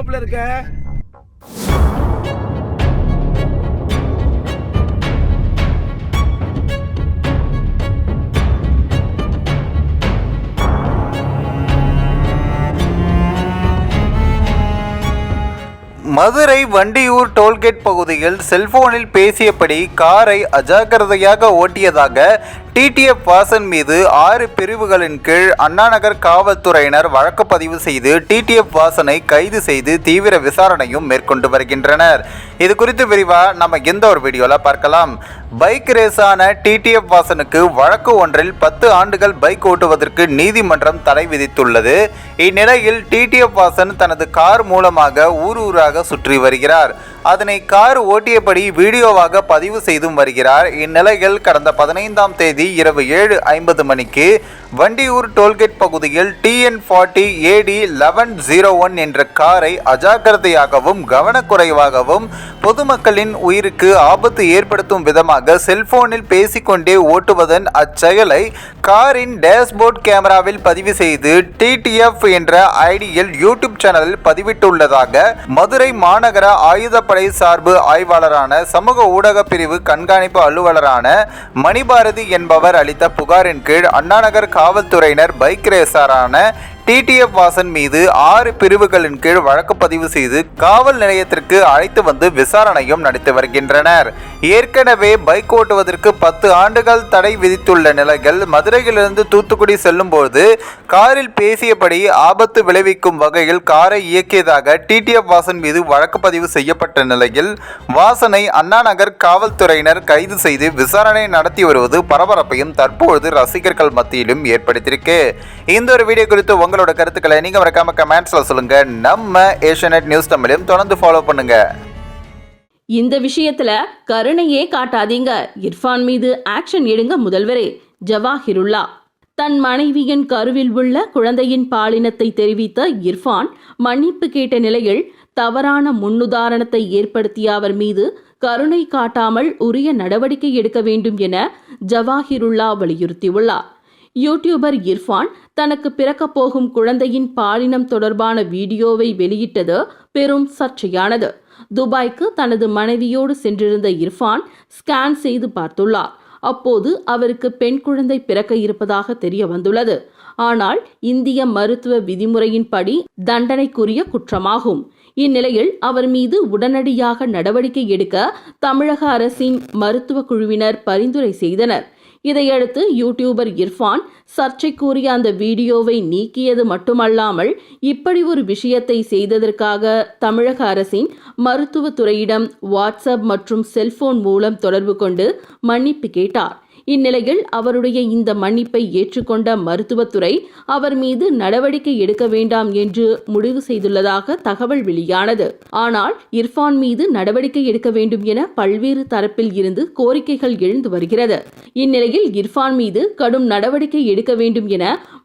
மாப்பிள்ள இருக்க? மதுரை வண்டியூர் டோல்கேட் பகுதியில் செல்போனில் பேசியபடி காரை அஜாக்கிரதையாக ஓட்டியதாக டிடிஎஃப் வாசன் மீது ஆறு பிரிவுகளின் கீழ் அண்ணாநகர் காவல்துறையினர் வழக்கு பதிவு செய்து டிடிஎஃப் வாசனை கைது செய்து தீவிர விசாரணையும் மேற்கொண்டு வருகின்றனர். இது குறித்து விரிவாக நம்ம எந்த ஒரு வீடியோவில் பார்க்கலாம். பைக் ரேஸான டிடிஎஃப் வாசனுக்கு வழக்கு ஒன்றில் பத்து ஆண்டுகள் பைக் ஓட்டுவதற்கு நீதிமன்றம் தடை விதித்துள்ளது. இந்நிலையில் டிடிஎஃப் வாசன் தனது கார் மூலமாக ஊர் ஊராக சுற்றி வருகிறார். அதனை கார் ஓட்டியபடி வீடியோவாக பதிவு செய்தும் வருகிறார். இந்நிலையில் கடந்த பதினைந்தாம் தேதி இரவு ஏழு ஐம்பது மணிக்கு வண்டியூர் டோல்கேட் பகுதியில் TN forty AD eleven zero one என்ற காரை அஜாக்கிரதையாகவும் கவனக்குறைவாகவும் பொதுமக்களின் உயிருக்கு ஆபத்து ஏற்படுத்தும் விதமாக செல்போனில் பேசிக்கொண்டே ஓட்டுவதன் அச்செயலை காரின் டேஷ்போர்ட் கேமராவில் பதிவு செய்து டிடிஎஃப் என்ற ஐடியில் யூடியூப் சேனலில் பதிவிட்டுள்ளதாக மதுரை மாநகர ஆயுத ஆயுதப்படை சார்பு ஆய்வாளரான சமூக ஊடக பிரிவு கண்காணிப்பு அலுவலரான மணிபாரதி என்பவர் அளித்த புகாரின் கீழ் அண்ணாநகர் காவல்துறையினர் பைக் ரேசரான டிடிஎஃப் வாசன் மீது ஆறு பிரிவுகளின் கீழ் வழக்கு பதிவு செய்து காவல் நிலையத்திற்கு அழைத்து வந்து விசாரணையும் நடத்தி வருகின்றனர். ஏற்கனவே பைக் ஓட்டுவதற்கு பத்து ஆண்டுகள் தடை விதித்துள்ள நிலையில் மதுரையிலிருந்து தூத்துக்குடி செல்லும்போது காரில் பேசியபடி ஆபத்து விளைவிக்கும் வகையில் காரை இயக்கியதாக டிடிஎஃப் வாசன் மீது வழக்கு பதிவு செய்யப்பட்ட நிலையில் வாசனை அண்ணா நகர் காவல்துறையினர் கைது செய்து விசாரணை நடத்தி வருவது பரபரப்பையும் தற்பொழுது ரசிகர்கள் மத்தியிலும் ஏற்படுத்தியிருக்கு. இந்த ஒரு வீடியோ குறித்து உங்கள் உங்களோட கருத்துக்களை நீங்க மறக்காம கமெண்ட்ஸ்ல சொல்லுங்க. நம்ம ஏஷியநெட் நியூஸ் தமிழையும் தொடர்ந்து ஃபாலோ பண்ணுங்க. இந்த விஷயத்துல கருணையே காட்டாதீங்க. இர்ஃபான் மீது ஆக்ஷன் எடுங்க முதல்வரே. ஜவாஹிருல்லா. தன் மனைவியின் கருவில் உள்ள குழந்தையின் பாலினத்தை தெரிவித்த இர்ஃபான் மன்னிப்பு கேட்ட நிலையில் தவறான முன்னுதாரணத்தை ஏற்படுத்திய அவர் மீது கருணை காட்டாமல் உரிய நடவடிக்கை எடுக்க வேண்டும் என ஜவாஹிருல்லா வலியுறுத்தியுள்ளார். யூடியூபர் இர்ஃபான் தனக்கு பிறக்கப் போகும் குழந்தையின் பாலினம் தொடர்பான வீடியோவை வெளியிட்டது பெரும் சர்ச்சையானது. துபாய்க்கு தனது மனைவியோடு சென்றிருந்த இர்ஃபான் ஸ்கேன் செய்து பார்த்துள்ளார். அப்போது அவருக்கு பெண் குழந்தை பிறக்க இருப்பதாக தெரிய வந்துள்ளது. ஆனால் இந்திய மருத்துவ விதிமுறையின்படி தண்டனைக்குரிய குற்றமாகும். இந்நிலையில் அவர் மீது உடனடியாக நடவடிக்கை எடுக்க தமிழக அரசின் மருத்துவ குழுவினர் பரிந்துரை செய்தனர். இதையடுத்து யூடியூபர் இர்ஃபான் சர்ச்சைக்குரிய அந்த வீடியோவை நீக்கியது மட்டுமல்லாமல் இப்படி ஒரு விஷயத்தை செய்ததற்காக தமிழக அரசின் மருத்துவத்துறையிடம் வாட்ஸ்அப் மற்றும் செல்போன் மூலம் தொடர்பு கொண்டு மன்னிப்பு கேட்டார். இந்நிலையில் அவருடைய இந்த மன்னிப்பை ஏற்றுக்கொண்ட மருத்துவத்துறை அவர் மீது நடவடிக்கை எடுக்க வேண்டாம் என்று முடிவு செய்துள்ளதாக தகவல் வெளியானது. ஆனால் இர்ஃபான் மீது நடவடிக்கை எடுக்க வேண்டும் என பல்வேறு தரப்பில் இருந்து கோரிக்கைகள் எழுந்து வருகிறது. இந்நிலையில் இர்ஃபான் மீது கடும் நடவடிக்கை எடுக்க வேண்டும் என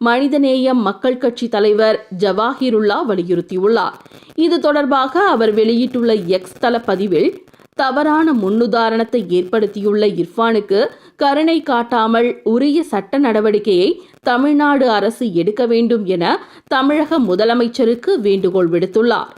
மனிதநேய மக்கள் கட்சி தலைவர் ஜவாஹிருல்லா வலியுறுத்தியுள்ளார். இது தொடர்பாக அவர் வெளியிட்டுள்ள எக்ஸ் தள பதிவில் தவறான முன்னுதாரணத்தை ஏற்படுத்தியுள்ள இர்ஃபானுக்கு கருணை காட்டாமல் உரிய சட்ட நடவடிக்கையை தமிழ்நாடு அரசு எடுக்க வேண்டும் என தமிழக முதலமைச்சருக்கு வேண்டுகோள் விடுத்துள்ளார்.